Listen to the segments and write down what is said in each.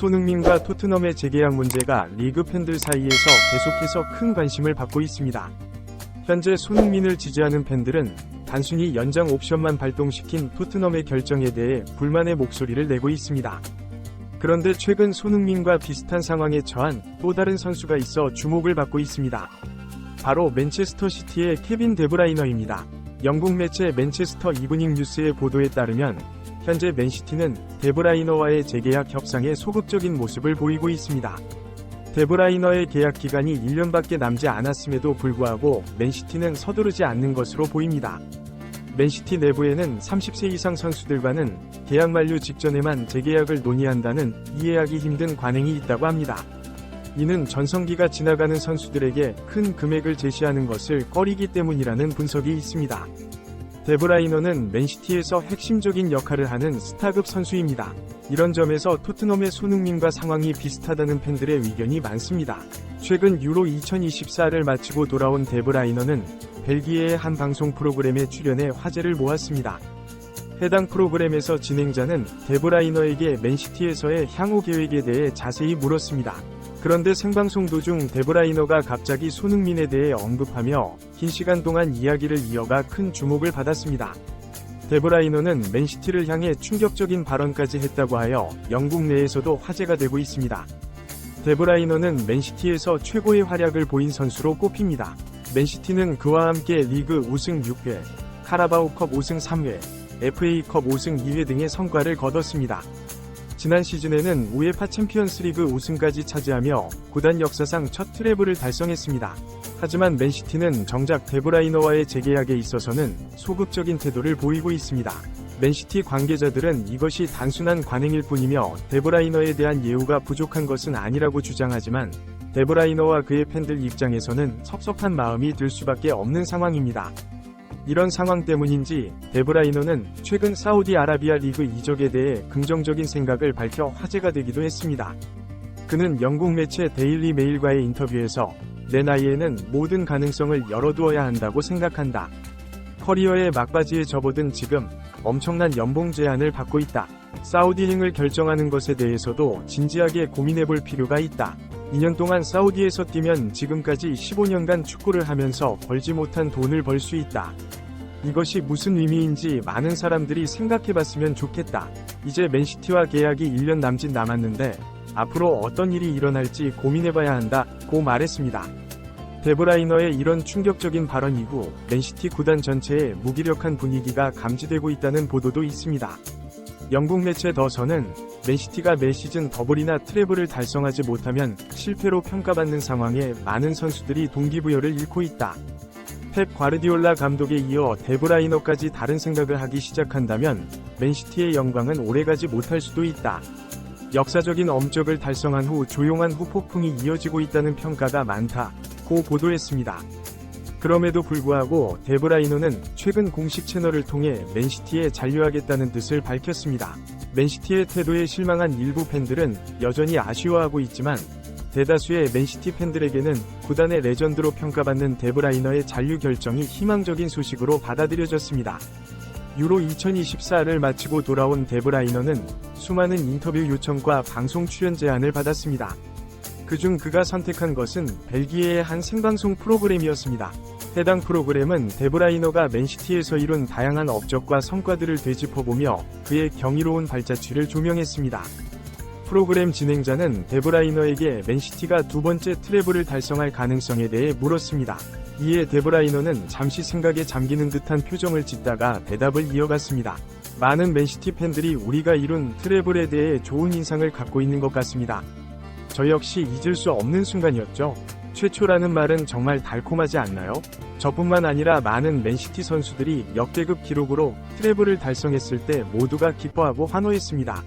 손흥민과 토트넘의 재계약 문제가 리그 팬들 사이에서 계속해서 큰 관심을 받고 있습니다. 현재 손흥민을 지지하는 팬들은 단순히 연장 옵션만 발동시킨 토트넘의 결정에 대해 불만의 목소리를 내고 있습니다. 그런데 최근 손흥민과 비슷한 상황에 처한 또 다른 선수가 있어 주목을 받고 있습니다. 바로 맨체스터 시티의 케빈 데브라이너입니다. 영국 매체 맨체스터 이브닝 뉴스의 보도에 따르면 현재 맨시티는 데브라이너와의 재계약 협상에 소극적인 모습을 보이고 있습니다. 데브라이너의 계약 기간이 1년밖에 남지 않았음에도 불구하고 맨시티는 서두르지 않는 것으로 보입니다. 맨시티 내부에는 30세 이상 선수들과는 계약 만료 직전에만 재계약을 논의한다는 이해하기 힘든 관행이 있다고 합니다. 이는 전성기가 지나가는 선수들에게 큰 금액을 제시하는 것을 꺼리기 때문이라는 분석이 있습니다. 데브라이너는 맨시티에서 핵심적인 역할을 하는 스타급 선수입니다. 이런 점에서 토트넘의 손흥민과 상황이 비슷하다는 팬들의 의견이 많습니다. 최근 유로 2024를 마치고 돌아온 데브라이너는 벨기에의 한 방송 프로그램에 출연해 화제를 모았습니다. 해당 프로그램에서 진행자는 데브라이너에게 맨시티에서의 향후 계획에 대해 자세히 물었습니다. 그런데 생방송 도중 데브라이너가 갑자기 손흥민에 대해 언급하며 긴 시간 동안 이야기를 이어가 큰 주목을 받았습니다. 데브라이너는 맨시티를 향해 충격적인 발언까지 했다고 하여 영국 내에서도 화제가 되고 있습니다. 데브라이너는 맨시티에서 최고의 활약을 보인 선수로 꼽힙니다. 맨시티는 그와 함께 리그 우승 6회, 카라바오컵 우승 3회, FA컵 우승 2회 등의 성과를 거뒀습니다. 지난 시즌에는 우에파 챔피언스리그 우승까지 차지하며 구단 역사상 첫 트래블을 달성했습니다. 하지만 맨시티는 정작 데브라이너와의 재계약에 있어서는 소극적인 태도를 보이고 있습니다. 맨시티 관계자들은 이것이 단순한 관행일 뿐이며 데브라이너에 대한 예우가 부족한 것은 아니라고 주장하지만 데브라이너와 그의 팬들 입장에서는 섭섭한 마음이 들 수밖에 없는 상황입니다. 이런 상황 때문인지 데브라이너는 최근 사우디아라비아 리그 이적에 대해 긍정적인 생각을 밝혀 화제가 되기도 했습니다. 그는 영국 매체 데일리 메일과의 인터뷰에서 내 나이에는 모든 가능성을 열어두어야 한다고 생각한다. 커리어의 막바지에 접어든 지금 엄청난 연봉 제한을 받고 있다. 사우디행을 결정하는 것에 대해서도 진지하게 고민해볼 필요가 있다. 2년 동안 사우디에서 뛰면 지금까지 15년간 축구를 하면서 벌지 못한 돈을 벌 수 있다. 이것이 무슨 의미인지 많은 사람들이 생각해 봤으면 좋겠다. 이제 맨시티와 계약이 1년 남짓 남았는데 앞으로 어떤 일이 일어날지 고민해 봐야 한다. 고 말했습니다. 데브라이너의 이런 충격적인 발언 이후 맨시티 구단 전체에 무기력한 분위기가 감지되고 있다는 보도도 있습니다. 영국 매체 더선은 맨시티가 매 시즌 더블이나 트래블을 달성하지 못하면 실패로 평가받는 상황에 많은 선수들이 동기부여를 잃고 있다. 펩 과르디올라 감독에 이어 데브라이너까지 다른 생각을 하기 시작한다면 맨시티의 영광은 오래가지 못할 수도 있다. 역사적인 엄적을 달성한 후 조용한 후폭풍이 이어지고 있다는 평가가 많다. 고 보도했습니다. 그럼에도 불구하고 데브라이너는 최근 공식 채널을 통해 맨시티에 잔류하겠다는 뜻을 밝혔습니다. 맨시티의 태도에 실망한 일부 팬들은 여전히 아쉬워하고 있지만 대다수의 맨시티 팬들에게는 구단의 레전드로 평가받는 데브라이너의 잔류 결정이 희망적인 소식으로 받아들여졌습니다. 유로 2024를 마치고 돌아온 데브라이너는 수많은 인터뷰 요청과 방송 출연 제안을 받았습니다. 그중 그가 선택한 것은 벨기에의 한 생방송 프로그램이었습니다. 해당 프로그램은 데브라이너가 맨시티에서 이룬 다양한 업적과 성과들을 되짚어보며 그의 경이로운 발자취를 조명했습니다. 프로그램 진행자는 데브라이너에게 맨시티가 두 번째 트래블을 달성할 가능성에 대해 물었습니다. 이에 데브라이너는 잠시 생각에 잠기는 듯한 표정을 짓다가 대답을 이어갔습니다. 많은 맨시티 팬들이 우리가 이룬 트래블에 대해 좋은 인상을 갖고 있는 것 같습니다. 저 역시 잊을 수 없는 순간이었죠. 최초라는 말은 정말 달콤하지 않나요? 저뿐만 아니라 많은 맨시티 선수들이 역대급 기록으로 트래블을 달성했을 때 모두가 기뻐하고 환호했습니다.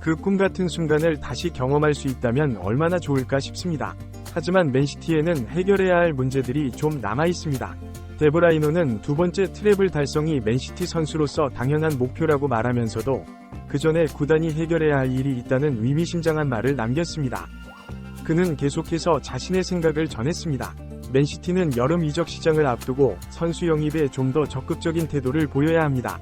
그 꿈 같은 순간을 다시 경험할 수 있다면 얼마나 좋을까 싶습니다. 하지만 맨시티에는 해결해야 할 문제들이 좀 남아 있습니다. 데브라이노는 두 번째 트래블 달성이 맨시티 선수로서 당연한 목표라고 말하면서도 그 전에 구단이 해결해야 할 일이 있다는 의미심장한 말을 남겼습니다. 그는 계속해서 자신의 생각을 전했습니다. 맨시티는 여름 이적 시장을 앞두고 선수 영입에 좀 더 적극적인 태도를 보여야 합니다.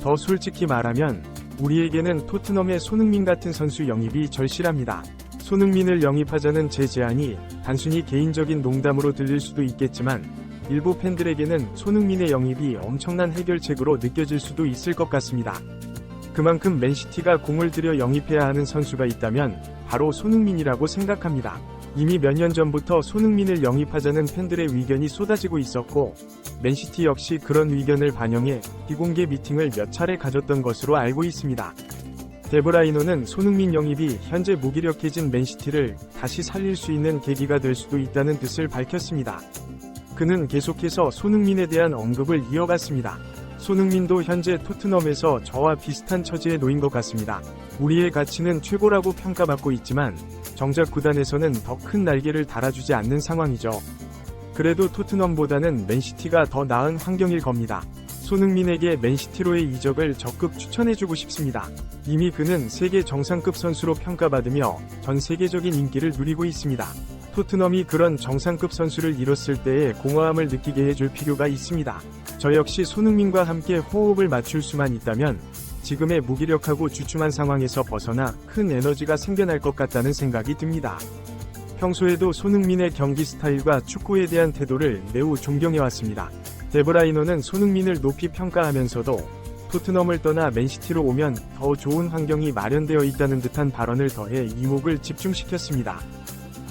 더 솔직히 말하면 우리에게는 토트넘의 손흥민 같은 선수 영입이 절실합니다. 손흥민을 영입하자는 제 제안이 단순히 개인적인 농담으로 들릴 수도 있겠지만 일부 팬들에게는 손흥민의 영입이 엄청난 해결책으로 느껴질 수도 있을 것 같습니다. 그만큼 맨시티가 공을 들여 영입해야 하는 선수가 있다면 바로 손흥민이라고 생각합니다. 이미 몇 년 전부터 손흥민을 영입하자는 팬들의 의견이 쏟아지고 있었고 맨시티 역시 그런 의견을 반영해 비공개 미팅을 몇 차례 가졌던 것으로 알고 있습니다. 데브라이노는 손흥민 영입이 현재 무기력해진 맨시티를 다시 살릴 수 있는 계기가 될 수도 있다는 뜻을 밝혔습니다. 그는 계속해서 손흥민에 대한 언급을 이어갔습니다. 손흥민도 현재 토트넘에서 저와 비슷한 처지에 놓인 것 같습니다. 우리의 가치는 최고라고 평가받고 있지만 정작 구단에서는 더 큰 날개를 달아주지 않는 상황이죠. 그래도 토트넘보다는 맨시티가 더 나은 환경일 겁니다. 손흥민에게 맨시티로의 이적을 적극 추천해주고 싶습니다. 이미 그는 세계 정상급 선수로 평가받으며 전 세계적인 인기를 누리고 있습니다. 토트넘이 그런 정상급 선수를 잃었을 때의 공허함을 느끼게 해줄 필요가 있습니다. 저 역시 손흥민과 함께 호흡을 맞출 수만 있다면 지금의 무기력하고 주춤한 상황에서 벗어나 큰 에너지가 생겨날 것 같다는 생각이 듭니다. 평소에도 손흥민의 경기 스타일과 축구에 대한 태도를 매우 존경해왔습니다. 데브라이너는 손흥민을 높이 평가하면서도 토트넘을 떠나 맨시티로 오면 더 좋은 환경이 마련되어 있다는 듯한 발언을 더해 이목을 집중시켰습니다.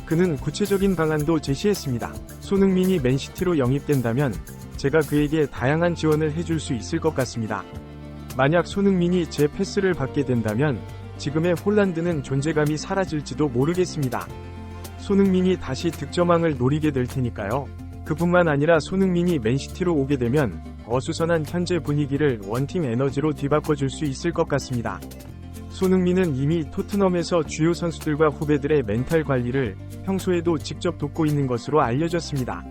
그는 구체적인 방안도 제시했습니다. 손흥민이 맨시티로 영입된다면 제가 그에게 다양한 지원을 해줄 수 있을 것 같습니다. 만약 손흥민이 제 패스를 받게 된다면 지금의 홀란드는 존재감이 사라질지도 모르겠습니다. 손흥민이 다시 득점왕을 노리게 될 테니까요. 그뿐만 아니라 손흥민이 맨시티로 오게 되면 어수선한 현재 분위기를 원팀 에너지로 뒤바꿔 줄 수 있을 것 같습니다. 손흥민은 이미 토트넘에서 주요 선수들과 후배들의 멘탈 관리를 평소에도 직접 돕고 있는 것으로 알려졌습니다.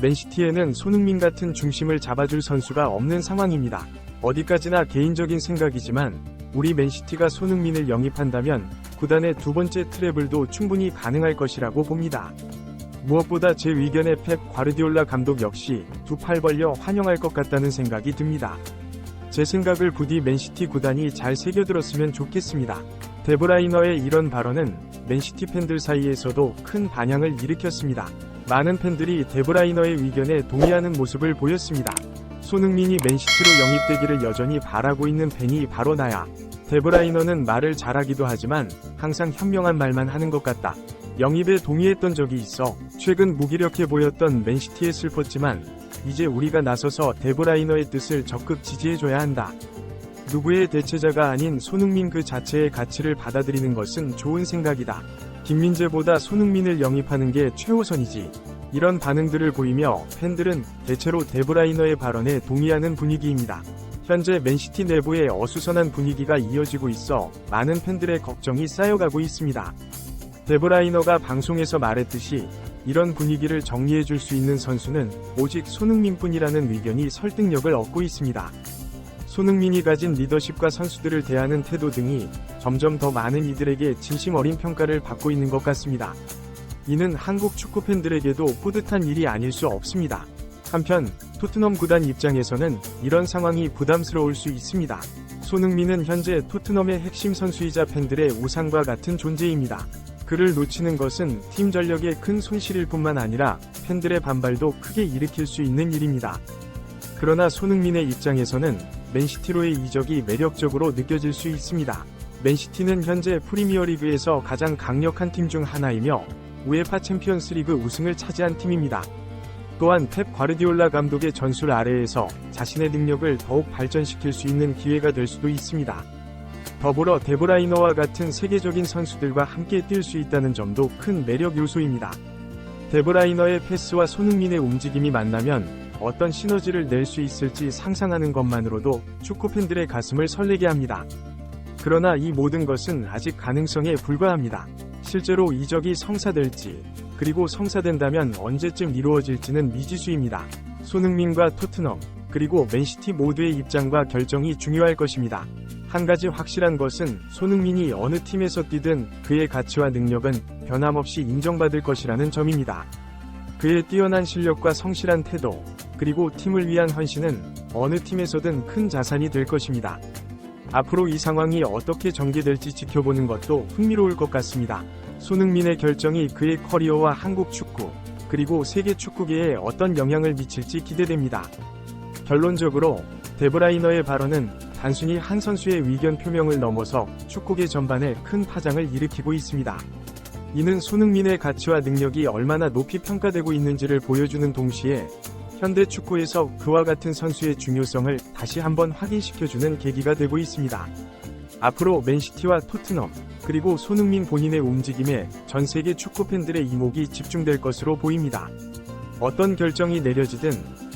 맨시티에는 손흥민 같은 중심을 잡아줄 선수가 없는 상황입니다. 어디까지나 개인적인 생각이지만 우리 맨시티가 손흥민을 영입한다면 구단의 두 번째 트래블도 충분히 가능할 것이라고 봅니다. 무엇보다 제 의견에 펩 과르디올라 감독 역시 두 팔 벌려 환영할 것 같다는 생각이 듭니다. 제 생각을 부디 맨시티 구단이 잘 새겨들었으면 좋겠습니다. 데브라이너의 이런 발언은 맨시티 팬들 사이에서도 큰 반향을 일으켰습니다. 많은 팬들이 데브라이너의 의견에 동의하는 모습을 보였습니다. 손흥민이 맨시티로 영입되기를 여전히 바라고 있는 팬이 바로 나야. 데브라이너는 말을 잘하기도 하지만 항상 현명한 말만 하는 것 같다. 영입에 동의했던 적이 있어 최근 무기력해 보였던 맨시티에 슬펐지만 이제 우리가 나서서 데브라이너의 뜻을 적극 지지해줘야 한다. 누구의 대체자가 아닌 손흥민 그 자체의 가치를 받아들이는 것은 좋은 생각이다. 김민재보다 손흥민을 영입하는 게 최우선이지. 이런 반응들을 보이며 팬들은 대체로 데브라이너의 발언에 동의하는 분위기입니다. 현재 맨시티 내부에 어수선한 분위기가 이어지고 있어 많은 팬들의 걱정이 쌓여가고 있습니다. 데브라이너가 방송에서 말했듯이 이런 분위기를 정리해 줄 수 있는 선수는 오직 손흥민뿐이라는 의견이 설득력을 얻고 있습니다. 손흥민이 가진 리더십과 선수들을 대하는 태도 등이 점점 더 많은 이들에게 진심 어린 평가를 받고 있는 것 같습니다. 이는 한국 축구 팬들에게도 뿌듯한 일이 아닐 수 없습니다. 한편 토트넘 구단 입장에서는 이런 상황이 부담스러울 수 있습니다. 손흥민은 현재 토트넘의 핵심 선수이자 팬들의 우상과 같은 존재입니다. 그를 놓치는 것은 팀 전력에 큰 손실일 뿐만 아니라 팬들의 반발도 크게 일으킬 수 있는 일입니다. 그러나 손흥민의 입장에서는 맨시티로의 이적이 매력적으로 느껴질 수 있습니다. 맨시티는 현재 프리미어리그에서 가장 강력한 팀 중 하나이며 우에파 챔피언스리그 우승을 차지한 팀입니다. 또한 펩 과르디올라 감독의 전술 아래에서 자신의 능력을 더욱 발전시킬 수 있는 기회가 될 수도 있습니다. 더불어 데브라이너와 같은 세계적인 선수들과 함께 뛸 수 있다는 점도 큰 매력 요소입니다. 데브라이너의 패스와 손흥민의 움직임이 만나면 어떤 시너지를 낼 수 있을지 상상하는 것만으로도 축구 팬들의 가슴을 설레게 합니다. 그러나 이 모든 것은 아직 가능성에 불과합니다. 실제로 이적이 성사될지, 그리고 성사된다면 언제쯤 이루어질지는 미지수입니다. 손흥민과 토트넘, 그리고 맨시티 모두의 입장과 결정이 중요할 것입니다. 한 가지 확실한 것은 손흥민이 어느 팀에서 뛰든 그의 가치와 능력은 변함없이 인정받을 것이라는 점입니다. 그의 뛰어난 실력과 성실한 태도, 그리고 팀을 위한 헌신은 어느 팀에서든 큰 자산이 될 것입니다. 앞으로 이 상황이 어떻게 전개될지 지켜보는 것도 흥미로울 것 같습니다. 손흥민의 결정이 그의 커리어와 한국 축구, 그리고 세계 축구계에 어떤 영향을 미칠지 기대됩니다. 결론적으로 데브라이너의 발언은 단순히 한 선수의 의견 표명을 넘어서 축구계 전반에 큰 파장을 일으키고 있습니다. 이는 손흥민의 가치와 능력이 얼마나 높이 평가되고 있는지를 보여주는 동시에 현대 축구에서 그와 같은 선수의 중요성을 다시 한번 확인시켜주는 계기가 되고 있습니다. 앞으로 맨시티와 토트넘, 그리고 손흥민 본인의 움직임에 전 세계 축구 팬들의 이목이 집중될 것으로 보입니다. 어떤 결정이 내려지든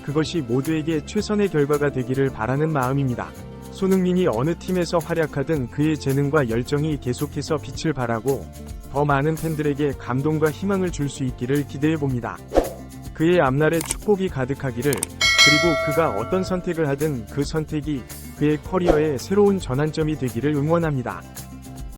그것이 모두에게 최선의 결과가 되기를 바라는 마음입니다. 손흥민이 어느 팀에서 활약하든 그의 재능과 열정이 계속해서 빛을 발하고 더 많은 팬들에게 감동과 희망을 줄 수 있기를 기대해 봅니다. 그의 앞날에 축복이 가득하기를 그리고 그가 어떤 선택을 하든 그 선택이 그의 커리어의 새로운 전환점이 되기를 응원합니다.